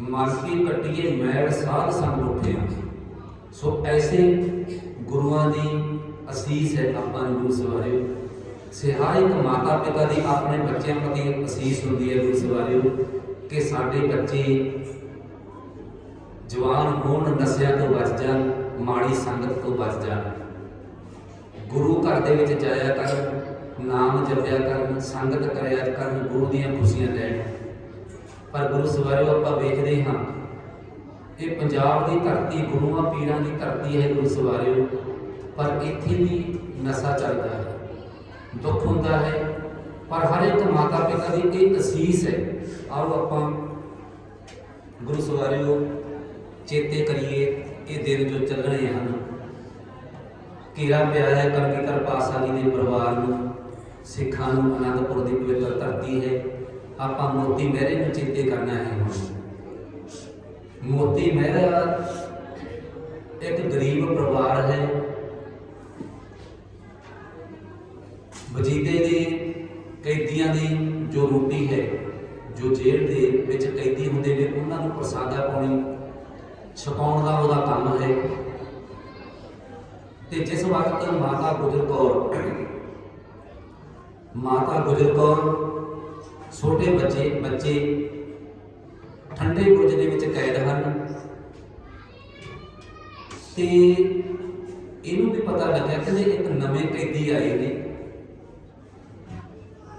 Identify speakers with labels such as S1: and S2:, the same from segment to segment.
S1: ਮਨ ਕੀ ਕੱਟੀਏ ਮੈਲ ਸਾਧ ਸੰਗ ਉੱਠਿਆ ਸੋ ਐਸੇ ਗੁਰੂਆਂ ਦੀ ਅਸੀਸ ਹੈ ਆਪਾਂ ਨੂੰ ਗੁਰੂ ਸਵਾਰਿਓ ਸਿਹਾਇ ਮਾਤਾ ਪਿਤਾ ਦੀ ਆਪਣੇ ਬੱਚਿਆਂ ਪ੍ਰਤੀ ਅਸੀਸ ਹੁੰਦੀ ਹੈ ਗੁਰੂ ਸਵਾਰਿਓ ਕਿ ਸਾਡੇ ਬੱਚੇ ਜਵਾਨ ਹੋਣ, ਨਸ਼ਿਆਂ ਤੋਂ ਬਚ ਜਾਣ, ਮਾੜੀ ਸੰਗਤ ਤੋਂ ਬਚ ਜਾਣ। ਗੁਰੂ ਘਰ ਦੇ ਵਿੱਚ ਜਾਇਆ ਕਰ ਨਾਮ ਜਪਿਆ ਕਰਨ, ਸੰਗਤ ਕਰਿਆ ਕਰਨ, ਗੁਰੂ ਦੀਆਂ ਖੁਸ਼ੀਆਂ ਲੈਣ। ਪਰ ਗੁਰੂ ਸਵਾਰਿਓ ਆਪਾਂ ਵੇਖਦੇ ਹਾਂ ਇਹ ਪੰਜਾਬ ਦੀ ਧਰਤੀ, ਗੁਰੂਆਂ ਪੀਰਾਂ ਦੀ ਧਰਤੀ ਹੈ ਗੁਰੂ ਸਵਾਰਿਓ, ਪਰ ਇੱਥੇ ਵੀ ਨਸ਼ਾ ਚੱਲਦਾ ਹੈ, ਦੁੱਖ ਹੁੰਦਾ ਹੈ, ਪਰ ਹਰ ਇੱਕ ਮਾਤਾ ਪਿਤਾ ਦੀ ਇਹ ਅਸੀਸ ਹੈ, ਆਓ ਆਪਾਂ ਗੁਰੂ ਸਵਾਰਿਓ ਚੇਤੇ ਕਰੀਏ ਇਹ ਦਿਨ ਜੋ ਚੱਲਣੇ ਹਨ ਕੀਰਾ ਪਿਆ ਹੈ ਕਲਗੀਧਰ ਪਾਸਾ ਜੀ ਦੇ ਪਰਿਵਾਰ ਨੂੰ, ਸਿੱਖਾਂ ਨੂੰ ਅਨੰਦਪੁਰ ਦੀ ਪਵਿੱਤਰ ਧਰਤੀ ਹੈ ਆਪਾਂ ਮੋਤੀ ਮਹਿਰੇ ਨੂੰ ਚੇਤੇ ਕਰਨਾ ਹੈ ਹੁਣ। ਮੋਤੀ ਮਹਿਰਾ ਇੱਕ ਗਰੀਬ ਪਰਿਵਾਰ ਹੈ। ਵਜੀਦੇ ਦੇ, ਕੈਦੀਆਂ ਦੀ ਜੋ ਰੋਟੀ ਹੈ, ਜੋ ਜੇਲ੍ਹ ਦੇ ਵਿੱਚ ਕੈਦੀ ਹੁੰਦੇ ਨੇ, ਉਹਨਾਂ ਨੂੰ ਪ੍ਰਸਾਦਾ ਪਾਉਣੀ, ਛਕਾਉਣ ਦਾ ਉਹਦਾ ਕੰਮ ਹੈ। ਤੇ ਜਿਸ ਵਕਤ ਮਾਤਾ ਗੁਜਰ ਕੌਰ, ਮਾਤਾ ਗੁਜਰ ਕੌਰ ਛੋਟੇ ਬੱਚੇ ਬੱਚੇ ਠੰਡੇ ਬੁਰਜ ਦੇ ਵਿੱਚ ਕੈਦ ਹਨ। ਤੇ ਇਹਨੂੰ ਵੀ ਪਤਾ ਲੱਗਿਆ ਕਿ ਇੱਕ ਨਵੇਂ ਕੈਦੀ ਆਏ ਨੇ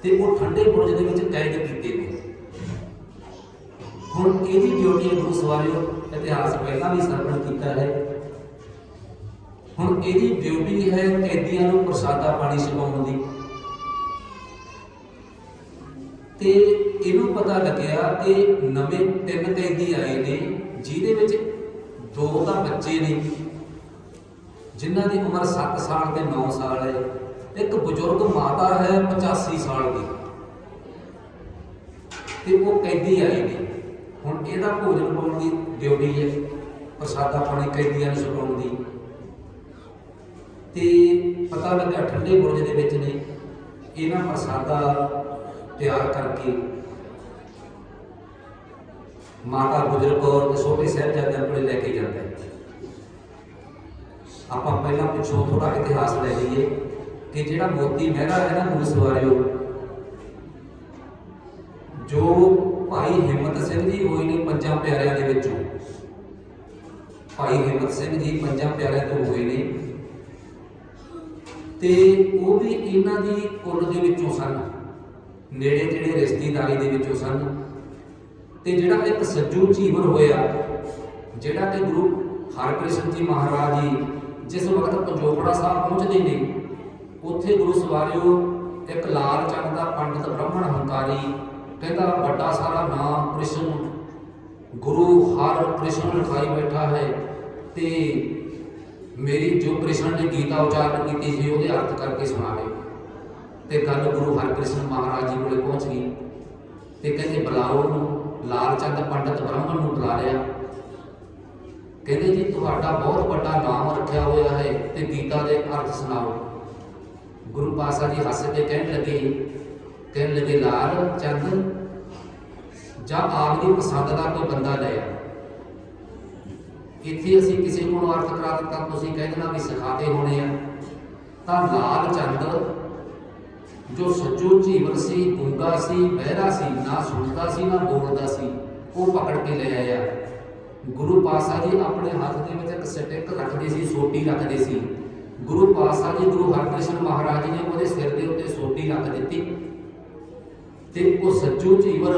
S1: ਤੇ ਉਹ ਠੰਡੇ ਬੁਰਜ ਦੇ ਵਿੱਚ ਕੈਦ ਕੀਤੇ ਨੇ। ਹੁਣ ਇਹਦੀ ਡਿਊਟੀ ਹੈ ਗੁਰੂ ਸਵਾਰਿਓ, ਇਤਿਹਾਸ ਪਹਿਲਾਂ ਵੀ ਸਰਵਣ ਕੀਤਾ ਹੈ। ਹੁਣ ਇਹਦੀ ਡਿਊਟੀ ਹੈ ਕੈਦੀਆਂ ਨੂੰ ਪ੍ਰਸਾਦਾ ਪਾਣੀ ਛਕਾਉਣ ਦੀ। ਤੇ ਇਹਨੂੰ ਪਤਾ ਲੱਗਿਆ ਕਿ ਨਵੇਂ ਤਿੰਨ ਕੈਦੀ ਆਏ ਨੇ, ਜਿਹਦੇ ਵਿੱਚ ਦੋ ਤਾਂ ਬੱਚੇ ਨੇ, ਜਿਨ੍ਹਾਂ ਦੀ ਉਮਰ 7 ਸਾਲ ਤੇ 9 ਸਾਲ ਹੈ, ਇੱਕ ਬਜ਼ੁਰਗ ਮਾਤਾ ਹੈ 85 ਸਾਲ ਦੀ। ਤੇ ਉਹ ਕੈਦੀ ਆਏ ਨੇ। ਹੁਣ ਇਹਦਾ ਭੋਜਨ ਪਾਉਣ ਦੀ ਡਿਊਟੀ ਹੈ, ਪ੍ਰਸਾਦਾ ਪਾਣੀ ਕੈਦੀਆਂ ਨੂੰ ਛਕਾਉਣ ਦੀ। ਤੇ ਪਤਾ ਲੱਗਾ ਠੰਡੇ ਬੁਰਜ ਦੇ ਵਿੱਚ ਨੇ, ਇਹਨਾਂ ਪ੍ਰਸਾਦਾ ਤਿਆਰ ਕਰਕੇ ਮਾਤਾ ਗੁਜਰ ਕੌਰ ਤੇ ਛੋਟੇ ਸਾਹਿਬਜ਼ਾਦਿਆਂ ਕੋਲੇ ਲੈ ਕੇ ਜਾਂਦੇ ਆਪਾਂ ਪਹਿਲਾਂ ਪਿੱਛੋਂ ਥੋੜਾ ਇਤਿਹਾਸ ਲੈ ਲਈਏ ਕਿ ਜਿਹੜਾ ਮੋਤੀ ਮਹਿਰਾ ਹੈ ਨਾ ਗੁਰੂ ਜੋ ਭਾਈ ਹਿੰਮਤ ਸਿੰਘ ਜੀ ਹੋਏ ਨੇ ਪੰਜਾਂ ਪਿਆਰਿਆਂ ਦੇ ਵਿੱਚੋਂ। ਭਾਈ ਹਿੰਮਤ ਸਿੰਘ ਜੀ ਪੰਜਾਂ ਪਿਆਰਿਆਂ ਤੋਂ ਹੋਏ ਨੇ। ਤੇ ਉਹ ਵੀ ਇਹਨਾਂ ਦੀ ਕੁੱਲ ਦੇ ਵਿੱਚੋਂ ਸਨ। ਨੇੜੇ ਜਿਹੜੇ ਰਿਸ਼ਤੇਦਾਰੀ ਦੇ ਵਿੱਚੋਂ ਸਨ ਤੇ ਜਿਹੜਾ ਇੱਕ ਸੱਜੂ ਜੀਵਨ ਹੋਇਆ, ਜਿਹੜਾ ਕਿ ਗੁਰੂ ਹਰਕ੍ਰਿਸ਼ਨ ਜੀ ਮਹਾਰਾਜ ਜੀ ਜਿਸ ਵਕਤ ਪੰਜੋਖੜਾ ਸਾਹਿਬ ਪਹੁੰਚਦੇ ਨੇ, ਉੱਥੇ ਗੁਰੂ ਸਵਾਰਿਓ ਇੱਕ ਲਾਲ ਚੰਦ ਦਾ ਪੰਡਤ ਬ੍ਰਾਹਮਣ ਹੰਕਾਰੀ ਕਹਿੰਦਾ, ਵੱਡਾ ਸਾਰਾ ਨਾਮ ਕ੍ਰਿਸ਼ਨ, ਗੁਰੂ ਹਰ ਕ੍ਰਿਸ਼ਨ ਲਿਖਾਈ ਬੈਠਾ ਹੈ ਤੇ ਮੇਰੀ ਜੋ ਕ੍ਰਿਸ਼ਨ ਨੇ ਗੀਤਾ ਉਚਾਰਨ ਕੀਤੀ ਸੀ, ਉਹਦੇ ਅਰਥ ਕਰਕੇ ਸੁਣਾਵੇ ਤੇ ਗੱਲ ਗੁਰੂ ਹਰਿਕ੍ਰਿਸ਼ਨ ਮਹਾਰਾਜ ਜੀ ਕੋਲੇ ਪਹੁੰਚ ਗਈ ਤੇ ਕਹਿੰਦੇ ਬੁਲਾਓ ਉਹਨੂੰ। ਲਾਲ ਚੰਦ ਪੰਡਤ ਬ੍ਰਾਹਮਣ ਨੂੰ ਬੁਲਾ ਲਿਆ। ਕਹਿੰਦੇ ਜੀ, ਤੁਹਾਡਾ ਬਹੁਤ ਵੱਡਾ ਨਾਮ ਰੱਖਿਆ ਹੋਇਆ ਹੈ ਤੇ ਗੀਤਾ ਦੇ ਅਰਥ ਸੁਣਾਓ। ਗੁਰੂ ਪਾਸਾ ਜੀ ਹੱਸ ਕੇ ਕਹਿਣ ਲੱਗੇ ਕਹਿਣ ਲੱਗੇ, ਲਾਲ ਚੰਦ, ਜਾਂ ਆਪ ਦੀ ਪਸੰਦ ਦਾ ਕੋਈ ਬੰਦਾ ਲੈ ਆ। ਇੱਥੇ ਅਸੀਂ ਕਿਸੇ ਨੂੰ ਅਰਥ ਕਰਾ ਦਿੱਤਾ, ਤੁਸੀਂ ਕਹਿ ਦੇਣਾ ਵੀ ਸਿਖਾਤੇ ਹੋਣੇ ਆ। ਤਾਂ ਲਾਲ ਚੰਦ ਜੋ ਸੱਚੋ ਜੀਵਨ ਸੀ ਗੁੰਗਾ ਸੀ, ਬਹਿਰਾ ਸੀ, ਨਾ ਸੁਣਦਾ ਸੀ, ਨਾ ਬੋਲਦਾ ਸੀ, ਉਹ ਪਕੜ ਕੇ ਲੈ ਆਇਆ। ਗੁਰੂ ਪਾਸਾ ਜੀ ਆਪਣੇ ਹੱਥ ਦੇ ਵਿੱਚ ਇੱਕ ਸਟਿਕ ਰੱਖਦੇ ਸੀ, ਸੋਟੀ ਰੱਖਦੇ ਸੀ। ਗੁਰੂ ਪਾਸਾ ਜੀ, ਗੁਰੂ ਹਰਕ੍ਰਿਸ਼ਨ ਮਹਾਰਾਜ ਜੀ ਨੇ ਉਹਦੇ ਸਿਰ ਦੇ ਉੱਤੇ ਸੋਟੀ ਰੱਖ ਦਿੱਤੀ ਤੇ ਉਹ ਸੱਚੋ ਜੀਵਨ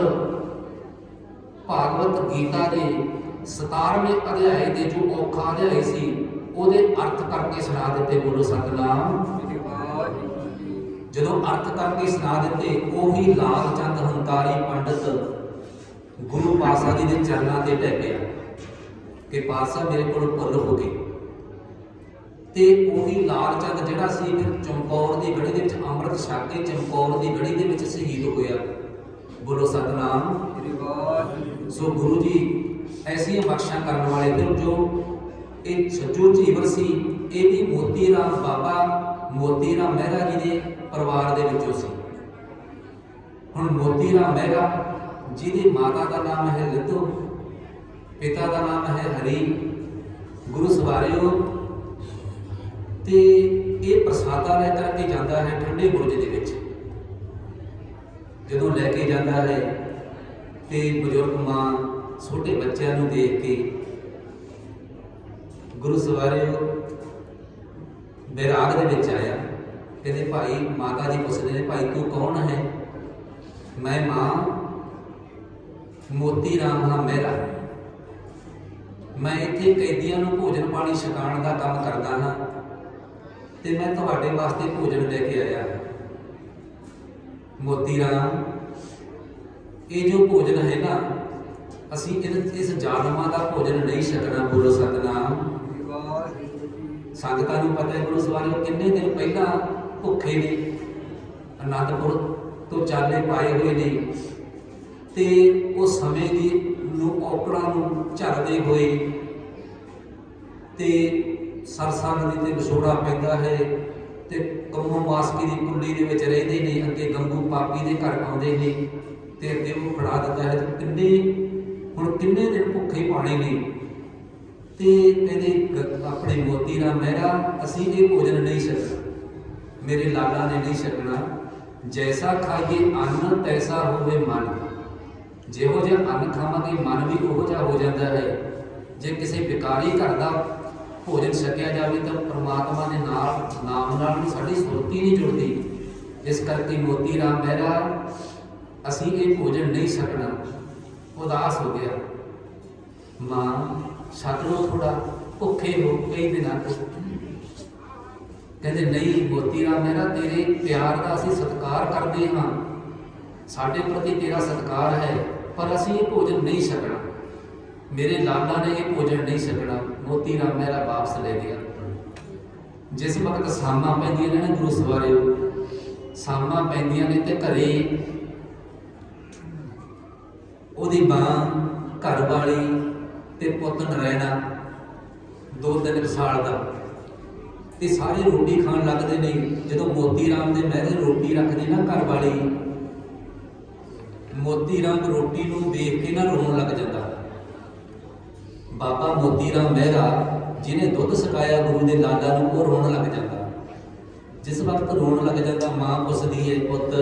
S1: ਭਾਗਵਤ ਗੀਤਾ ਦੇ 17ਵੇਂ ਅਧਿਆਏ ਦੇ ਜੋ ਔਖਾ ਅਧਿਆਏ ਸੀ, ਉਹਦੇ ਅਰਥ ਕਰਕੇ ਸੁਣਾ ਦਿੱਤੇ ਬੋਲੋ ਸਤਨਾਮ। ਜਦੋਂ ਅਰਥ ਕਰਕੇ ਸੁਣਾ ਦਿੱਤੇ ਉਹੀ ਲਾਲ ਚੰਦ ਹੰਕਾਰੀ ਪੰਡਤ ਗੁਰੂ ਪਾਸਾ ਜੀ ਦੇ ਚਰਨਾਂ ਤੇ ਢਹਿ ਪਿਆ ਕਿ ਪਾਸਾ ਮੇਰੇ ਕੋਲ ਭੁੱਲ ਹੋ ਗਈ ਤੇ ਉਹੀ ਲਾਲ ਚੰਦ ਜਿਹੜਾ ਸੀ ਫਿਰ ਚਮਕੌਰ ਦੀ ਗੜੀ ਦੇ ਵਿੱਚ ਅੰਮ੍ਰਿਤ ਛਕ ਕੇ ਚਮਕੌਰ ਦੀ ਗੜੀ ਦੇ ਵਿੱਚ ਸ਼ਹੀਦ ਹੋਇਆ। ਬੋਲੋ ਸਤਨਾਮ। ਸੋ ਗੁਰੂ ਜੀ ਐਸੀਆਂ ਬਖਸ਼ਾਂ ਕਰਨ ਵਾਲੇ ਫਿਰ ਜੋ ਇਹ ਸੱਚੋ ਜੀਵਨ ਸੀ ਇਹ ਵੀ ਮੋਤੀ ਰਾਮ ਬਾਬਾ ਮੋਤੀ ਰਾਮ ਮਹਿਰਾ ਜੀ ਦੇ ਪਰਿਵਾਰ ਦੇ ਵਿੱਚੋਂ ਸੀ। ਹੁਣ ਮੋਤੀ ਰਾਮ ਮਹਿਰਾ ਜਿਹਦੀ ਮਾਤਾ ਦਾ ਨਾਮ ਹੈ ਲਿੱਤੋ ਪਿਤਾ ਦਾ ਨਾਮ ਹੈ ਹਰੀ, ਗੁਰੂ ਸਵਾਰਿਓ, ਤੇ ਇਹ ਪ੍ਰਸਾਦਾ ਲੈ ਕਰਕੇ ਜਾਂਦਾ ਹੈ ਠੰਡੇ ਬੁਰਜ ਦੇ ਵਿੱਚ। ਜਦੋਂ ਲੈ ਕੇ ਜਾਂਦਾ ਹੈ ਤੇ ਬਜ਼ੁਰਗ ਮਾਂ ਛੋਟੇ ਬੱਚਿਆਂ ਨੂੰ ਦੇਖ ਕੇ, ਗੁਰੂ ਸਵਾਰਿਓ ਬੈਰਾਗ ਦੇ ਵਿੱਚ ਆਇਆ। ਕਹਿੰਦੇ ਭਾਈ ਮਾਤਾ ਜੀ ਪੁੱਛਦੇ ਨੇ ਭਾਈ ਤੂੰ ਕੌਣ ਹੈ? ਮੈਂ ਮਾਂ ਮੋਤੀ ਰਾਮ ਹਾਂ ਮੇਰਾ ਮੈਂ ਇੱਥੇ ਕੈਦੀਆਂ ਨੂੰ ਭੋਜਨ ਪਾਣੀ ਛਕਾਉਣ ਦਾ ਕੰਮ ਕਰਦਾ ਹਾਂ ਤੇ ਮੈਂ ਤੁਹਾਡੇ ਵਾਸਤੇ ਭੋਜਨ ਲੈ ਕੇ ਆਇਆ ਮੋਤੀ ਰਾਮ ਇਹ ਜੋ ਭੋਜਨ ਹੈ ਨਾ ਅਸੀਂ ਇਹ- ਇਸ ਜਾਨਮਾਂ ਦਾ ਭੋਜਨ ਨਹੀਂ ਛਕਣਾ ਬੋਲੋ ਸਤਨਾਮ ਸੰਗਤਾਂ ਨੂੰ ਪਤਾ ਹੈ ਗੁਰੂ ਸਵਾਰਿਓ ਕਿੰਨੇ ਦਿਨ ਪਹਿਲਾਂ ਭੁੱਖੇ ਨੇ। ਅਨੰਦਪੁਰ ਤੋਂ ਚਾਲੇ ਪਾਏ ਹੋਏ ਨੇ। ਤੇ ਉਹ ਸਮੇਂ ਦੀ ਨੂੰ ਔਕੜਾਂ ਨੂੰ ਝਰਦੇ ਹੋਏ ਤੇ ਸਰਸਾ ਨਦੀ ਤੇ ਵਿਛੋੜਾ ਪੈਂਦਾ ਹੈ ਤੇ ਕੰਮੋ ਮਾਸਕੀ ਦੀ ਕੁੱਲੀ ਦੇ ਵਿੱਚ ਰਹਿੰਦੇ ਨੇ, ਅੱਗੇ ਗੰਗੂ ਪਾਪੀ ਦੇ ਘਰ ਆਉਂਦੇ ਨੇ ਤੇ ਅੱਗੇ ਉਹ ਖੜਾ ਦਿੰਦਾ ਹੈ। ਤੇ ਕਿੰਨੇ, ਹੁਣ ਕਿੰਨੇ ਦਿਨ ਭੁੱਖੇ ਪਾਣੇ ਨੇ? ਤੇ ਕਹਿੰਦੇ, ਆਪਣੇ ਮੋਤੀ ਰਾਮ ਮਹਿਰਾ, ਅਸੀਂ ਇਹ ਭੋਜਨ ਨਹੀਂ ਛਕਣਾ ਮੇਰੇ ਲਾਲਾ ਨੇ ਨਹੀਂ ਛਕਣਾ ਜੈਸਾ ਖਾਈਏ ਅੰਨ, ਤੈਸਾ ਹੋਵੇ ਮਨ। ਜਿਹੋ ਜਿਹਾ ਅੰਨ ਖਾਵਾਂਗੇ, ਮਨ ਵੀ ਉਹੋ ਜਿਹਾ ਹੋ ਜਾਂਦਾ ਹੈ। ਜੇ ਕਿਸੇ ਵਿਕਾਰੀ ਘਰ ਦਾ ਭੋਜਨ ਛਕਿਆ ਜਾਵੇ ਤਾਂ ਪ੍ਰਮਾਤਮਾ ਦੇ ਨਾਲ, ਨਾਮ ਨਾਲ ਵੀ ਸਾਡੀ ਸੁਰਤੀ ਨਹੀਂ ਜੁੜਦੀ ਇਸ ਕਰਕੇ ਮੋਤੀ ਰਾਮ ਮਹਿਰਾ, ਅਸੀਂ ਇਹ ਭੋਜਨ ਨਹੀਂ ਛਕਣਾ। ਉਦਾਸ ਹੋ ਗਿਆ। ਮਾਂ ਛਕ ਲਓ ਥੋੜਾ ਭੁੱਖੇ ਹੋ ਕਈ ਦਿਨਾਂ ਤੋਂ। ਕਹਿੰਦੇ, ਨਹੀਂ ਮੋਤੀ ਰਾਮ ਮਹਿਰਾ ਤੇਰੇ ਪਿਆਰ ਦਾ ਅਸੀਂ ਸਤਿਕਾਰ ਕਰਦੇ ਹਾਂ। ਸਾਡੇ ਪ੍ਰਤੀ ਤੇਰਾ ਸਤਿਕਾਰ ਹੈ, ਪਰ ਅਸੀਂ ਇਹ ਭੋਜਨ ਨਹੀਂ ਛਕਣਾ। ਮੇਰੇ ਲਾਲਾ ਨੇ ਇਹ ਭੋਜਨ ਨਹੀਂ ਛਕਣਾ। ਮੋਤੀ ਰਾਮ ਮਹਿਰਾ ਵਾਪਸ ਲੈ ਗਿਆ। ਜਿਸ ਵਕਤ ਸਾਮਾਂ ਪੈਂਦੀਆਂ ਨੇ ਨਾ ਗੁਰੂ ਸਵਾਰਿਓ ਸਾਮਾਂ ਪੈਂਦੀਆਂ ਨੇ ਤੇ ਘਰੇ ਉਹਦੀ ਮਾਂ ਘਰ ਵਾਲੀ ਤੇ ਪੁੱਤ ਨਰੈਣਾ ਦੋ ਤਿੰਨ ਸਾਲ ਦਾ। ਤੇ ਸਾਰੇ ਰੋਟੀ ਖਾਣ ਲੱਗਦੇ ਨੇ। ਜਦੋਂ ਮੋਤੀ ਰਾਮ ਦੇ ਮਹਿਰੇ ਰੋਟੀ ਰੱਖਦੀ ਨਾ ਘਰ ਵਾਲੀ, ਮੋਤੀ ਰਾਮ ਰੋਟੀ ਨੂੰ ਵੇਖ ਕੇ ਨਾ ਰੋਣ ਲੱਗ ਜਾਂਦਾ। ਬਾਬਾ ਮੋਤੀ ਰਾਮ ਮਹਿਰਾ, ਜਿਹਨੇ ਦੁੱਧ ਸਕਾਇਆ ਗੁਰੂ ਦੇ ਲਾਲਾ ਨੂੰ, ਉਹ ਰੋਣ ਲੱਗ ਜਾਂਦਾ। ਜਿਸ ਵਕਤ ਰੋਣ ਲੱਗ ਜਾਂਦਾ, ਮਾਂ ਪੁੱਛਦੀ ਹੈ ਪੁੱਤ,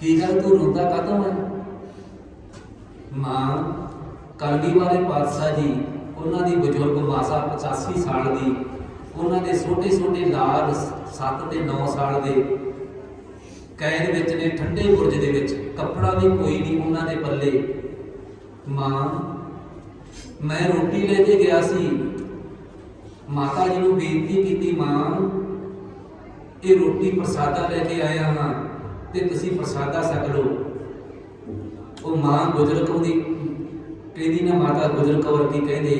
S1: ਕੀ ਗੱਲ ਤੂੰ ਰੋਂਦਾ ਕਾਹਤੋਂ ਹੈ ਮਾਂ ਕਲਗੀ ਵਾਲੇ ਪਾਤਸ਼ਾਹ ਜੀ, ਉਹਨਾਂ ਦੀ ਬਜ਼ੁਰਗ ਮਾਸਾ 85 ਸਾਲ ਦੀ ਉਹਨਾਂ ਦੇ ਛੋਟੇ ਛੋਟੇ ਲਾਲ 7 ਤੇ 9 ਸਾਲ ਦੇ ਕੈਦ ਵਿੱਚ ਨੇ, ਠੰਡੇ ਬੁਰਜ ਦੇ ਵਿੱਚ। ਕੱਪੜਾ ਵੀ ਕੋਈ ਨਹੀਂ ਉਹਨਾਂ ਦੇ ਪੱਲੇ। ਮਾਂ, ਮੈਂ ਰੋਟੀ ਲੈ ਕੇ ਗਿਆ ਸੀ। ਮਾਤਾ ਜੀ ਨੂੰ ਬੇਨਤੀ ਕੀਤੀ, ਮਾਂ, ਇਹ ਰੋਟੀ ਪ੍ਰਸਾਦਾ ਲੈ ਕੇ ਆਇਆ ਹਾਂ ਤੇ ਤੁਸੀਂ ਪ੍ਰਸਾਦਾ ਛਕ ਲਓ। ਉਹ ਮਾਂ ਗੁਜਰ ਕੌਰ ਦੀ ਕਹਿੰਦੀ, ਨਾ ਮਾਤਾ, ਗੁਜਰ ਕੌਰ ਕੀ ਕਹਿੰਦੇ?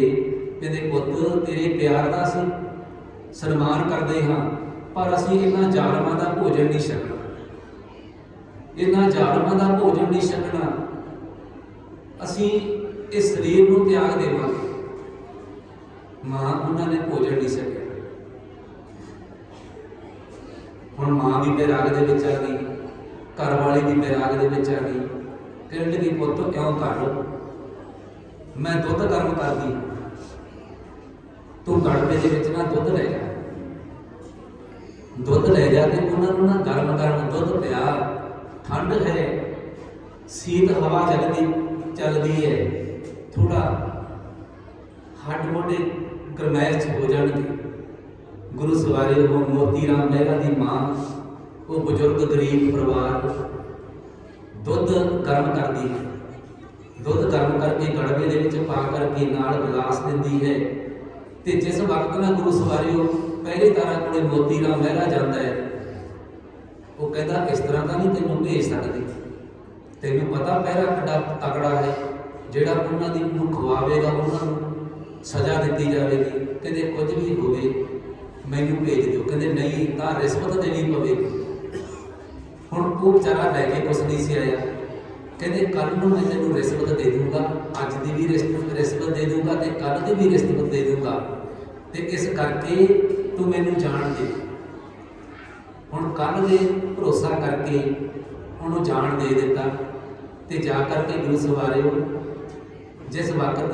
S1: ਕਹਿੰਦੇ, ਪੁੱਤ, ਤੇਰੇ ਪਿਆਰ ਦਾ ਸੀ। ਸਨਮਾਨ ਕਰਦੇ ਹਾਂ, ਪਰ ਅਸੀਂ ਇਹਨਾਂ ਜ਼ਾਲਮਾਂ ਦਾ ਭੋਜਨ ਨਹੀਂ ਛਕਣਾ। ਇਹਨਾਂ ਜ਼ਾਲਮਾਂ ਦਾ ਭੋਜਨ ਨਹੀਂ ਛਕਣਾ। ਅਸੀਂ ਇਸ ਸਰੀਰ ਨੂੰ ਤਿਆਗ ਦੇਵਾਂਗੇ। ਮਾਂ ਉਹਨਾਂ ਨੇ ਭੋਜਨ ਨਹੀਂ ਛਕਿਆ। ਹੁਣ ਮਾਂ ਵੀ ਬੈਰਾਗ ਦੇ ਵਿੱਚ ਆ ਗਈ, ਘਰ ਵਾਲੇ ਵੀ ਬੈਰਾਗ ਦੇ ਵਿੱਚ ਆ ਗਈ। ਕਹਿਣ ਲੱਗੀ, ਪੁੱਤ, ਕਿਉਂ ਕਰ? ਮੈਂ ਦੁੱਧ ਗਰਮ ਕਰਦੀ। ਤੂੰ ਗੜਬੇ ਦੇ ਵਿੱਚ ਨਾ ਦੁੱਧ ਲੈ ਜਾ। ਦੁੱਧ ਲੈ ਜਾ ਤੇ ਉਹਨਾਂ ਨੂੰ ਨਾ ਗਰਮ ਗਰਮ ਦੁੱਧ ਪਿਆ। ਠੰਡ ਹੈ। ਸੀਤ ਹਵਾ ਚੱਲਦੀ ਚੱਲਦੀ ਹੈ। ਥੋੜਾ ਹੱਡ ਮੋਢੇ ਗਰਮੈਸ਼ ਹੋ ਜਾਣਗੇ। ਗੁਰੂ ਸਵਾਰੇ ਉਹ ਮੋਤੀ ਰਾਮ ਮਹਿਰਾ ਦੀ ਮਾਂ, ਉਹ ਬਜ਼ੁਰਗ ਗਰੀਬ ਪਰਿਵਾਰ। ਦੁੱਧ ਗਰਮ ਕਰਦੀ ਹੈ। ਦੁੱਧ ਗਰਮ ਕਰਕੇ ਗੜਵੇ ਦੇ ਵਿੱਚ ਪਾ ਕਰਕੇ ਨਾਲ ਗਲਾਸ ਦਿੰਦੀ ਹੈ। ਤੇ ਜਿਸ ਵਕਤ ਨਾਲ ਗੁਰੂ ਸਵਾਰਿਓ ਪਹਿਰੇ ਤਾਰਾ ਕੋਲੇ ਮੋਤੀ ਰਾਮ ਮਹਿਰਾ ਜਾਂਦਾ ਹੈ, ਉਹ ਕਹਿੰਦਾ, ਇਸ ਤਰ੍ਹਾਂ ਦਾ ਨਹੀਂ ਤੈਨੂੰ ਭੇਜ ਸਕਦੀ। ਤੈਨੂੰ ਪਤਾ ਪਹਿਰਾ ਕਿੱਡਾ ਤਕੜਾ ਹੈ, ਜਿਹੜਾ ਉਹਨਾਂ ਦੀ ਨੂੰ ਖਵਾਵੇਗਾ, ਉਹਨਾਂ ਨੂੰ ਸਜ਼ਾ ਦਿੱਤੀ ਜਾਵੇਗੀ। ਕਹਿੰਦੇ, ਕੁਝ ਵੀ ਹੋਵੇ, ਮੈਨੂੰ ਭੇਜ ਦਿਓ। ਕਹਿੰਦੇ, ਨਹੀਂ, ਤਾਂ ਰਿਸ਼ਵਤ ਦੇਣੀ ਪਵੇਗੀ ਹੁਣ ਉਹ ਵਿਚਾਰਾ ਲੈ ਕੇ ਕੁਛ ਨਹੀਂ ਸੀ ਆਇਆ। ਕਹਿੰਦੇ ਕੱਲ ਨੂੰ ਮੈਂ ਤੈਨੂੰ ਰਿਸ਼ਵਤ ਦੇ ਦੂੰਗਾ, ਅੱਜ ਦੀ ਵੀ ਰਿਸ਼ਵਤ ਰਿਸ਼ਵਤ ਦੇ ਦੂੰਗਾ ਤੇ ਕੱਲ ਦੀ ਵੀ ਰਿਸ਼ਵਤ ਦੇ ਦੂੰਗਾ। ਤੇ ਇਸ ਕਰਕੇ ਤੂੰ ਮੈਨੂੰ ਜਾਣ ਦੇ। ਹੁਣ ਕੱਲ ਦੇ ਭਰੋਸਾ ਕਰਕੇ ਉਹਨੂੰ ਜਾਣ ਦੇ ਦਿੱਤਾ ਤੇ ਜਾ ਕਰਕੇ ਗੁਰੂ ਸਵਾਰਿਓ, ਜਿਸ ਵਕਤ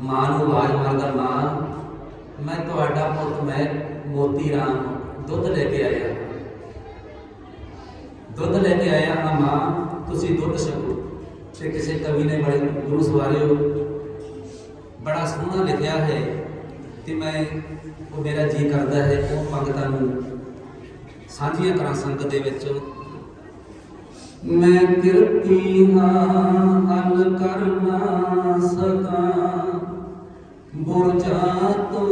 S1: ਮਾਂ ਨੂੰ ਆਵਾਜ਼ ਮਾਰਦਾ, ਮਾਂ, ਮੈਂ ਤੁਹਾਡਾ ਪੁੱਤ, ਮੈਂ ਮੋਤੀ ਰਾਮ, ਦੁੱਧ ਲੈ ਕੇ ਆਇਆ। ਦੁੱਧ ਲੈ ਕੇ ਆਇਆ ਹਾਂ ਮਾਂ, ਤੁਸੀਂ ਦੁੱਧ ਛਕੋ। ਤੇ ਕਿਸੇ ਕਵੀ ਨੇ ਬੜੇ ਗੁਰੂ ਸਵਾਰਿਓ, ਬੜਾ ਸੋਹਣਾ ਲਿਖਿਆ ਹੈ ਤੇ ਮੈਂ, ਉਹ ਮੇਰਾ ਜੀ ਕਰਦਾ ਹੈ, ਉਹ ਪੰਗਤਾਂ ਨੂੰ ਸਾਂਝੀਆਂ ਕਰਾਂ ਸੰਗਤ ਦੇ ਵਿੱਚ। ਮੈਂ ਕਿਰਤੀ ਹਾਂ, ਹਲ ਕਰ ਨਾ ਸਕਾਂ ਬੁਰਜਾ ਤੋਂ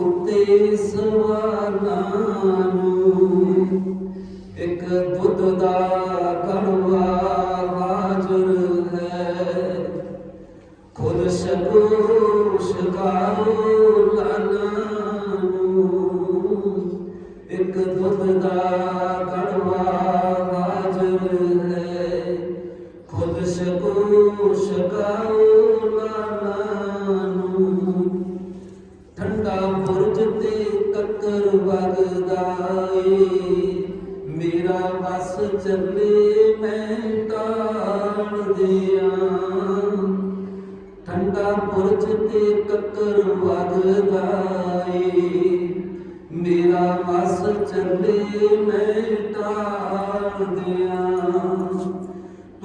S1: ਉੱਤੇ ਸਵਾਲਾਂ ਨੂੰ। ਟਾਲ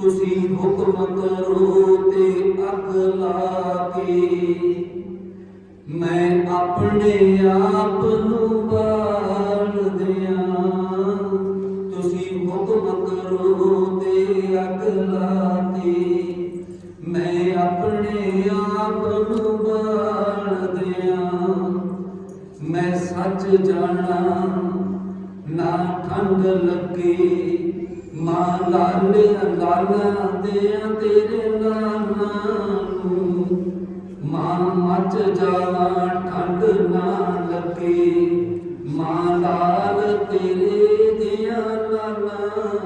S1: ਤੁਸੀਂ ਹੁਕਮ ਕਰੋ ਤੇ ਅੱਗ ਲਾ ਕੇ ਮੈਂ ਆਪਣੇ ਆਪ ਨੂੰ ਬਾਲ ਦਿਆਂ। ਤੁਸੀਂ ਹੁਕਮ ਕਰੋ ਤੇ ਅੱਗ ਲਾ ਕੇ ਮੈਂ ਆਪਣੇ ਆਪ ਨੂੰ ਬਾਲ ਦਿਆਂ। ਮੈਂ ਸੱਚ ਜਾਣਾ, ਨਾ ਠੰਡ ਲੱਗੇ। ਲਾਲੇ ਲਾਲਾ ਦਿਆਂ ਤੇਰੇ ਨਾਮਾਂ ਨੂੰ। ਮਾਂ ਮੱਚ ਜਾਵਾਂ ਠੰਡ ਨਾ ਲੱਗੇ। ਮਾਂ ਲਾਲ ਤੇਰੇ ਦਿਆਂ ਲਾਲਾਂ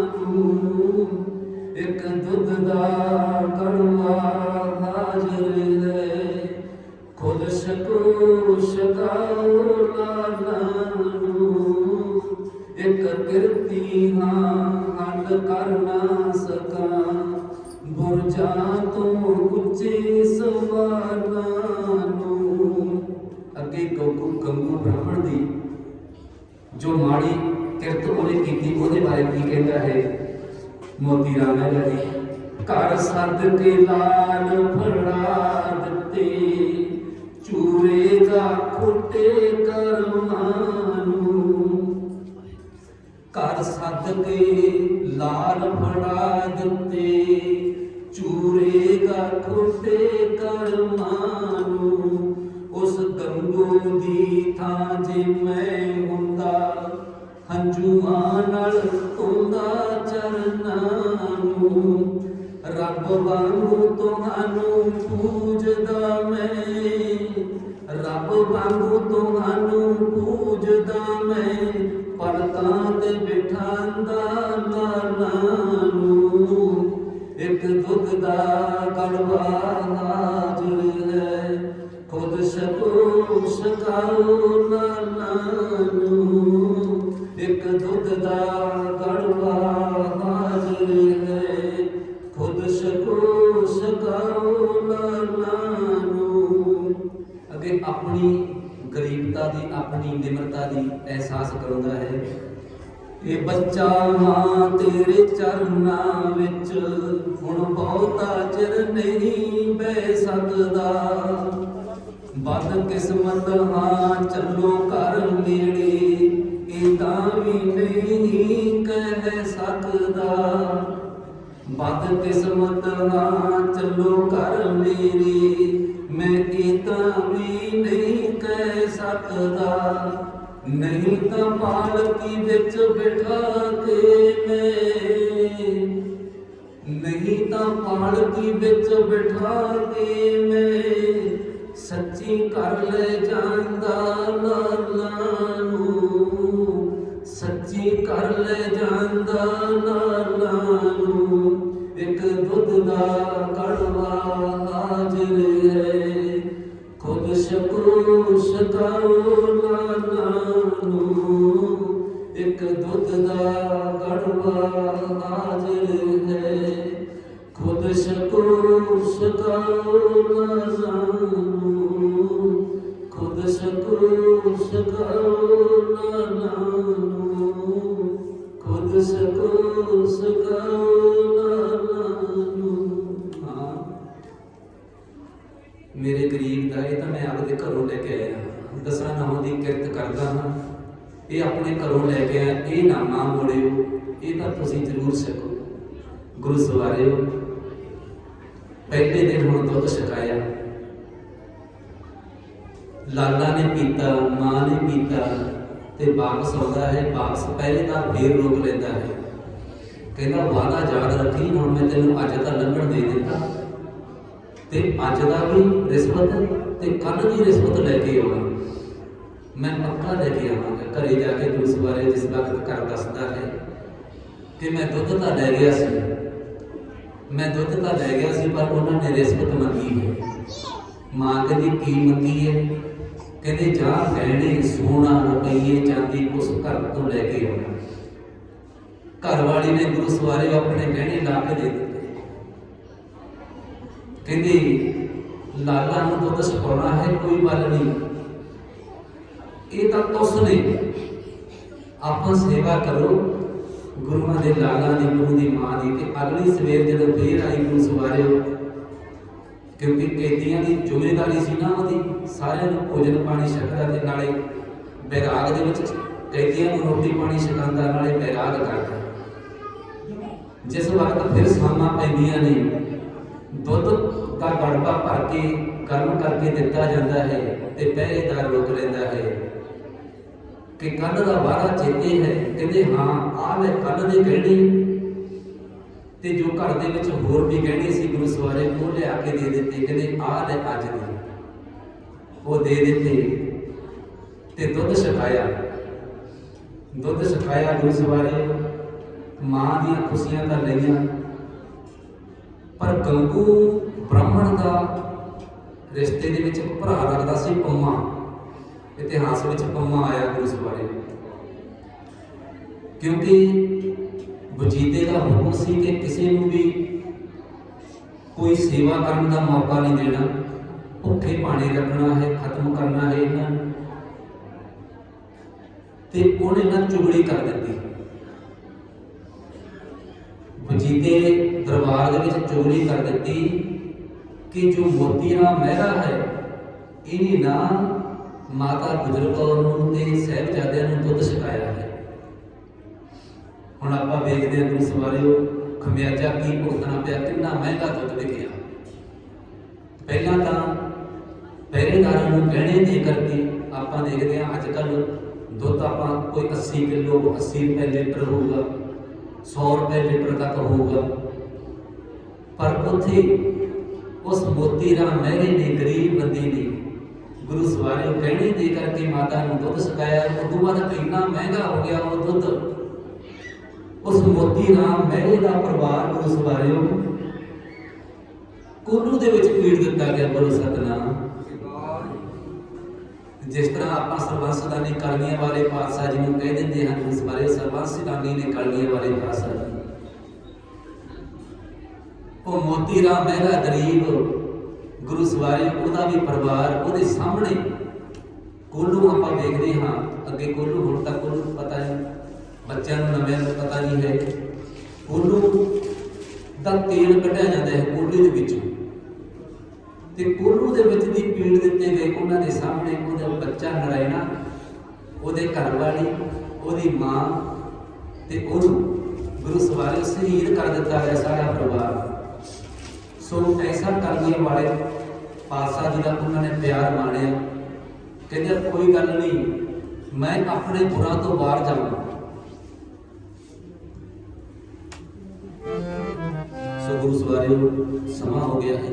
S1: ਦਿੱਤੇ ਖੁੱਟੇ ਕਰਮਾਂ ਨੂੰ ਉਸ ਗੰਗੂ ਦੀ ਥਾਂ ਜੇ ਮੈਂ ਹੁੰਦਾ, ਹੰਝੂਆਂ ਨਾਲ ਧੋਂਦਾ ਚਰਨਾਂ ਨੂੰ ਰੱਬ ਵਾਂਗੂ ਤੁਹਾਨੂੰ ਪੂਜਦਾ ਮੈਂ, ਰੱਬ ਵਾਂਗੂ ਤੁਹਾਨੂੰ ਪੂਜਦਾ ਮੈਂ, ਪਰਤਾਂ ਤੇ ਬਿਠਾਂਦਾ ਲਾਲਾਂ। ਇੱਕ ਦੁੱਧ ਦਾ ਕੜਵਾ ਹਾਜ਼ਰ ਹੈ। ਖੁਦ ਸਕੋ ਸਕਾਓ ਲਾਲਾਂ ਇੱਕ ਦੁੱਧ ਦਾ ਕੜਵਾ ਹਾਜ਼ਰ ਹੈ। ਖੁਦ ਸਕੋ ਸਕਾਓ ਲਾਲਾਂ ਨੂੰ। ਅੱਗੇ ਆਪਣੀ ਗਰੀਬਤਾ ਦੀ, ਆਪਣੀ ਨਿਮਰਤਾ ਦੀ ਅਹਿਸਾਸ ਕਰਾਉਂਦਾ ਹੈ। ਇਹ ਬੱਚਾ ਹਾਂ ਤੇਰੇ ਚਰਨਾਂ ਵਿੱਚ, ਹੁਣ ਬਹੁਤਾ ਚਿਰ ਨਹੀਂ ਬਹਿ ਸਕਦਾ। ਬਦ ਕਿਸਮਤ ਹਾਂ ਚੱਲੋ ਕਰ ਨੇੜੇ, ਇਹ ਤਾਂ ਵੀ ਨਹੀਂ ਕਹਿ ਸਕਦਾ। ਬਦ ਕਿਸਮਤ ਹਾਂ ਚੱਲੋ ਘਰ ਮੇਰੇ ਮੈਂ ਇਹ ਤਾਂ ਵੀ ਨਹੀਂ ਕਹਿ ਸਕਦਾ। ਨਹੀਂ ਤਾਂ ਪਾਲਕੀ ਵਿੱਚ ਬਿਠਾ ਕੇ ਮੈਂ। ਨਹੀਂ ਤਾਂ ਪਾਲਕੀ ਵਿੱਚ ਬਿਠਾ ਕੇ ਮੈਂ। ਸੱਚੀ ਕਰ ਲੈ ਜਾਂਦਾ ਲਾਲਾਂ ਨੂੰ। ਸੱਚੀ ਕਰ ਲੈ ਜਾਂਦਾ ਲਾਲਾਂ ਨੂੰ। ਇੱਕ ਦੁੱਧ ਦਾ ਕੜਵਾ ਹਾਜ਼ਰ ਹੈ। ਖੁਦ ਸਕੋ ਸਕਾਓ ਲਾਲਾਂ ਇੱਕ ਦਾ ਕੜਵਾ ਹਾਜ਼ਰ ਹੈ। ਖੁਦ ਸਕੋ ਸਕਾਉ ਨਾ ਜਾਣੂ। ਖੁਦ ਸਕੋ ਸਕਾਉ ਨਾ ਜਾਣੂ। ਖੁਦ ਸਕੋ ਸਕਾਉ ਮੇਰੇ ਗਰੀਬ ਦਾ ਇਹ ਤਾਂ ਮੈਂ ਆਪਦੇ ਘਰੋਂ ਲੈ ਕੇ ਆਇਆ। ਦਸਾਂ ਨਾਮਾਂ ਦੀ ਕਿਰਤ ਕਰਦਾ ਹਾਂ। ਇਹ ਆਪਣੇ ਘਰੋਂ ਲੈ ਕੇ ਆਇਆ ਇਹ ਨਾ ਮੋੜਿਓ, ਇਹ ਤਾਂ ਤੁਸੀਂ ਜ਼ਰੂਰ ਸਕੋ ਗੁਰੂ ਸਵਾਰਿਓ, ਪਹਿਲੇ ਦਿਨ ਹੁਣ ਦੁੱਧ ਛਕਾਇਆ। ਲਾਲਾ ਨੇ ਪੀਤਾ, ਮਾਂ ਨੇ ਪੀਤਾ ਤੇ ਵਾਪਸ ਆਉਂਦਾ ਹੈ, ਵਾਪਸ ਪਹਿਲੇ ਤਾਂ ਫੇਰ ਰੋਕ ਲੈਂਦਾ ਹੈ। ਕਹਿੰਦਾ, ਵਾਦਾ ਯਾਦ ਰੱਖੀ, ਹੁਣ ਮੈਂ ਤੈਨੂੰ ਅੱਜ ਤਾਂ ਲੰਘਣ ਦੇ ਦਿੱਤਾ। ਤੇ ਅੱਜ ਦਾ ਵੀ ਰਿਸ਼ਵਤ ਤੇ ਕੱਲ ਦੀ ਰਿਸ਼ਵਤ ਲੈ ਕੇ ਆਉਣਾ। ਮੈਂ ਪੱਕਾ ਲੈ ਕੇ ਆਵਾਂਗਾ ਘਰੇ ਜਾ ਕੇ ਗੁਰੂ ਸਵਾਰੇ ਜਿਸ ਵਕਤ ਘਰ ਦੱਸਦਾ ਹੈ ਕਿ ਮੈਂ ਦੁੱਧ ਤਾਂ ਲੈ ਗਿਆ ਸੀ। ਮੈਂ ਦੁੱਧ ਤਾਂ ਲੈ ਗਿਆ ਸੀ, ਪਰ ਉਹਨਾਂ ਨੇ ਰਿਸ਼ਵਤ ਮੰਗੀ ਹੈ। ਮਾਂ ਕਹਿੰਦੀ, ਕੀ ਮੰਗੀ ਹੈ? ਕਹਿੰਦੇ ਜਾ ਗਹਿਣੇ ਸੋਨਾ, ਰੁਪਈਏ, ਚਾਂਦੀ ਉਸ ਘਰ ਤੋਂ ਲੈ ਕੇ ਆਉਣਾ। ਘਰ ਵਾਲੀ ਨੇ ਗੁਰੂ ਸਵਾਰੇ ਆਪਣੇ ਗਹਿਣੇ ਲਾ ਕੇ ਦੇ ਦਿੱਤੇ। ਕਹਿੰਦੀ, ਲਾਲਾ ਨੂੰ ਦੁੱਧ ਛਕਾਉਣਾ ਹੈ, ਕੋਈ ਗੱਲ ਨਹੀਂ। ਇਹ ਤਾਂ ਤੁਸ ਨੇ। ਆਪਾਂ ਸੇਵਾ ਕਰੋ, ਗੁਰੂਆਂ ਦੇ ਲਾਲਾ ਦੀ ਗੁਰੂ ਦੀ ਮਾਂ ਦੀ ਤੇ ਅਗਲੀ ਸਵੇਰ ਜਦੋਂ ਫੇਰ ਆਈ ਗੁਰੂ ਸਵਾਰਿਓ, ਕਿਉਂਕਿ ਕੈਦੀਆਂ ਦੀ ਜ਼ਿੰਮੇਵਾਰੀ ਸੀ ਨਾ ਉਹਦੀ, ਸਾਰਿਆਂ ਨੂੰ ਭੋਜਨ ਪਾਣੀ ਛਕਦਾ ਤੇ ਨਾਲੇ ਬੈਰਾਗ ਦੇ ਵਿੱਚ ਕੈਦੀਆਂ ਨੂੰ ਰੋਟੀ ਪਾਣੀ ਛਕਾਉਂਦਾ, ਨਾਲੇ ਬੈਰਾਗ ਕਰਦਾ। ਜਿਸ ਵਕਤ ਫਿਰ ਸਾਮਾਂ ਪੈਂਦੀਆਂ ਨੇ, ਦੁੱਧ ਦਾ ਗੜਬਾ ਭਰ ਕੇ ਗਰਮ ਕਰਕੇ ਦਿੱਤਾ ਜਾਂਦਾ ਹੈ ਤੇ ਪਹਿਰੇਦਾਰ ਲੋਕ ਲੈਂਦਾ ਹੈ। ਕਿ ਕੱਲ ਦਾ ਵਾਰਾ ਚੇਤੇ ਹੈ, ਕਹਿੰਦੇ ਹਾਂ, ਆਹ ਲੈ ਕੱਲ ਦੇ ਗਹਿਣੇ ਤੇ ਜੋ ਘਰ ਦੇ ਵਿੱਚ ਹੋਰ ਵੀ ਗਹਿਣੇ ਸੀ ਗੁਰੂ ਸਵਾਰੇ ਉਹ ਲਿਆ ਕੇ ਦੇ ਦਿੱਤੇ, ਕਹਿੰਦੇ ਆਹ ਲੈ ਅੱਜ ਦੇ। ਉਹ ਦੇ ਦਿੱਤੇ ਤੇ ਦੁੱਧ ਛਕਾਇਆ। ਦੁੱਧ ਛਕਾਇਆ ਗੁਰੂ ਸਵਾਰੇ ਮਾਂ ਦੀਆਂ ਖੁਸ਼ੀਆਂ ਤਾਂ ਲਈਆਂ, ਪਰ ਗੰਗੂ ਬ੍ਰਾਹਮਣ ਦਾ ਰਿਸ਼ਤੇ ਦੇ ਵਿੱਚ ਭਰਾ ਲੱਗਦਾ ਸੀ ਪੰਮਾ। ਇਤਿਹਾਸ ਵਿੱਚ ਪੰਮਾ ਆਇਆ ਗੁਰੂ ਸਵਾਰੇ ਕਿਉਂਕਿ ਵਜੀਦੇ ਦਾ ਹੁਕਮ ਸੀ ਕਿ ਕਿਸੇ ਨੂੰ ਵੀ ਕੋਈ ਸੇਵਾ ਕਰਨ ਦਾ ਮੌਕਾ ਨਹੀਂ ਦੇਣਾ। ਭੁੱਖੇ ਪਾਣੀ ਰੱਖਣਾ ਹੈ, ਖਤਮ ਕਰਨਾ ਹੈ ਇਹਨਾਂ ਤੇ ਉਹਨੇ ਨਾ ਚੁਗਲੀ ਕਰ ਦਿੱਤੀ। ਵਜੀਦੇ ਦਰਬਾਰ ਦੇ ਵਿੱਚ ਚੁਗਲੀ ਕਰ ਦਿੱਤੀ ਕਿ ਜੋ ਮੋਤੀਆ ਮਹਿਰਾ ਹੈ, ਇਹਨੇ ਨਾ ਮਾਤਾ ਗੁਜਰ ਕੌਰ ਨੂੰ ਤੇ ਸਹਿਬਜ਼ਾਦਿਆਂ ਨੂੰ ਦੁੱਧ ਛਕਾਇਆ ਹੈ। ਹੁਣ ਆਪਾਂ ਵੇਖਦੇ ਹਾਂ ਗੁਰੂ ਸਵਾਰਿਓ, ਖਮਿਆਜਾ ਕੀ ਭੁਗਤਣਾ ਪਿਆ, ਕਿੰਨਾ ਮਹਿੰਗਾ ਦੁੱਧ ਵਿਕਿਆ ਪਹਿਲਾਂ ਤਾਂ ਪਹਿਰੇਦਾਰਾਂ ਨੂੰ ਗਹਿਣੇ ਦੇ ਕਰਕੇ ਆਪਾਂ ਦੇਖਦੇ ਹਾਂ ਅੱਜ ਕੱਲ ਦੁੱਧ ਆਪਾਂ ਕੋਈ 80 ਕਿਲੋ 80 ਰੁਪਏ ਲੀਟਰ ਹੋਊਗਾ 100 ਰੁਪਏ ਲੀਟਰ ਤੱਕ ਹੋਊਗਾ। ਪਰ ਉੱਥੇ ਉਸ ਮੋਤੀ ਰਾਮ ਮਹਿਰੇ ਨੇ ਗਰੀਬ ਬੰਦੇ ਨੇ ਗੁਰੂ ਸਵਾਰੇ ਗਹਿਣੇ ਦੇ ਕਰਕੇ ਮਾਤਾ ਨੂੰ ਦੁੱਧ ਛਕਾਇਆ। ਉਸ ਬਾਅਦ ਇੰਨਾ ਮਹਿੰਗਾ ਹੋ ਗਿਆ ਉਹ ਦੁੱਧ। ਉਸ ਮੋਤੀ ਰਾਮ ਮਹਿਰੇ ਦਾ ਪਰਿਵਾਰ ਗੁਰੂ ਸਵਾਰਿਓ ਕੋਲੂ ਦੇ ਵਿੱਚ ਪੀੜ ਦਿੱਤਾ ਗਿਆ ਬੋਲੋ ਸਤਨਾਮ। ਜਿਸ ਤਰ੍ਹਾਂ ਆਪਾਂ ਸਰਬੰਸਦਾਨੀ ਕਲਗੀਆਂ ਵਾਲੇ ਪਾਤਸ਼ਾਹ ਜੀ ਨੂੰ ਕਹਿ ਦਿੰਦੇ ਹਨ ਇਸ ਬਾਰੇ ਸਰਬੰਸਦਾਨੀ ਨੇ ਕਲਗੀਆਂ ਵਾਲੇ ਪਾਤਸ਼ਾਹ ਉਹ ਮੋਤੀ ਰਾਮ ਮਹਿਰਾ ਗਰੀਬ ਗੁਰੂ ਸਵਾਰੀ, ਉਹਦਾ ਵੀ ਪਰਿਵਾਰ ਉਹਦੇ ਸਾਹਮਣੇ। ਕੋਲੂ ਆਪਾਂ ਵੇਖਦੇ ਹਾਂ, ਅੱਗੇ ਕੋਲੂ, ਹੁਣ ਤੱਕ ਕੋਲੂ ਪਤਾ ਨਹੀਂ, ਬੱਚਿਆਂ ਨੂੰ ਨਵੇਂ ਨੂੰ ਪਤਾ ਨਹੀਂ ਹੈ। ਕੋਲੂ ਦਾ ਤੇਲ ਕੱਢਿਆ ਜਾਂਦਾ ਹੈ ਕੋਲੂ ਦੇ ਵਿੱਚੋਂ। ਤੇ ਕੋਲੂ ਦੇ ਵਿੱਚ ਦੀ ਪੀੜ ਦਿੱਤੇ ਗਏ ਉਹਨਾਂ ਦੇ ਸਾਹਮਣੇ ਉਹਦਾ ਬੱਚਾ ਨਰਾਇਣਾ, ਉਹਦੇ ਘਰ ਵਾਲੀ ਉਹਦੀ ਮਾਂ ਤੇ ਉਹਨੂੰ ਗੁਰੂ ਸਵਾਰੀ ਸ਼ਹੀਦ ਕਰ ਦਿੱਤਾ ਹੈ ਸਾਰਾ ਪਰਿਵਾਰ। ਸੋ ਐਸਾ ਕਰਨੇ ਵਾਲੇ ਪਾਤਸ਼ਾਹ ਜੀ ਦਾ ਉਹਨਾਂ ਨੇ ਪਿਆਰ ਮਾਣਿਆ। ਕਹਿੰਦੇ, ਕੋਈ ਗੱਲ ਨਹੀਂ, ਮੈਂ ਆਪਣੇ ਗੁਰਾਂ ਤੋਂ ਬਾਹਰ ਜਾਵਾਂ ਸੋ ਗੁਰੂ ਸਵਾਰਿਓ, ਸਮਾਂ ਹੋ ਗਿਆ ਹੈ।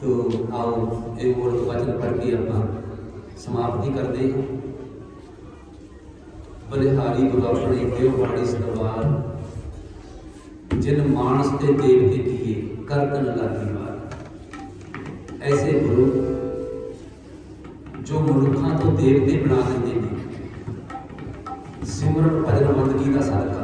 S1: ਤੋ ਆਓ, ਇਹ ਵੋਟ ਵਚਨ ਪੜ੍ਹ ਕੇ ਆਪਾਂ ਸਮਾਪਤੀ ਕਰਦੇ ਹਾਂ। ਬਲਿਹਾਰੀ ਗੁਰੂ ਆਪਣੇ ਕਿਉ ਬਾਣੀ ਸਦਵਾਰ ਜਿਨ ਮਾਨਸ ਤੇ ਦੇਵਤੇ ਕੀਏ। ਕਰਤਨ ਲਾਗੀ ਵਾਰ ਐਸੇ ਗੁਰੂ ਜੋ ਮਨੁੱਖਾਂ ਤੋਂ ਦੇਵਤੇ ਬਣਾ ਦਿੰਦੇ। ਨੇ ਸਿਮਰਨ ਭਜਨ ਬੰਦਗੀ ਦਾ ਸਦਕਾ।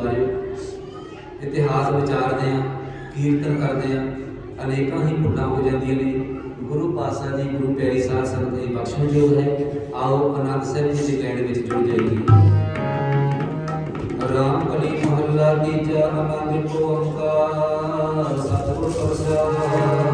S1: ਗੁਰਦੁਆਰੇ ਇਤਿਹਾਸ ਵਿਚਾਰਦੇ ਆ ਕੀਰਤਨ ਕਰਦੇ ਆ ਅਨੇਕਾਂ ਹੀ ਭੁੱਲਾਂ ਹੋ ਜਾਂਦੀਆਂ ਨੇ। ਗੁਰੂ ਪਾਤਸ਼ਾਹ ਜੀ, ਗੁਰੂ ਪਿਆਰੀ ਸਾਧ ਸੰਗਤ ਦੀ ਬਖਸ਼ਣਯੋਗ ਹੈ। ਆਓ ਅਨੰਦ ਸਾਹਿਬ ਜੀ ਦੀ ਲੈਣ ਵਿੱਚ ਜੁੜ ਜਾਈਏ। ਰਾਮ ਕਲੀ ਮਹੱਲਾ ਦੀ ਜਨ ਅਨੰਦ ਕੋ ਅੰਕਾਰ, ਸਤਿਗੁਰ ਪ੍ਰਸਾਦ।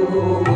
S1: Senhor.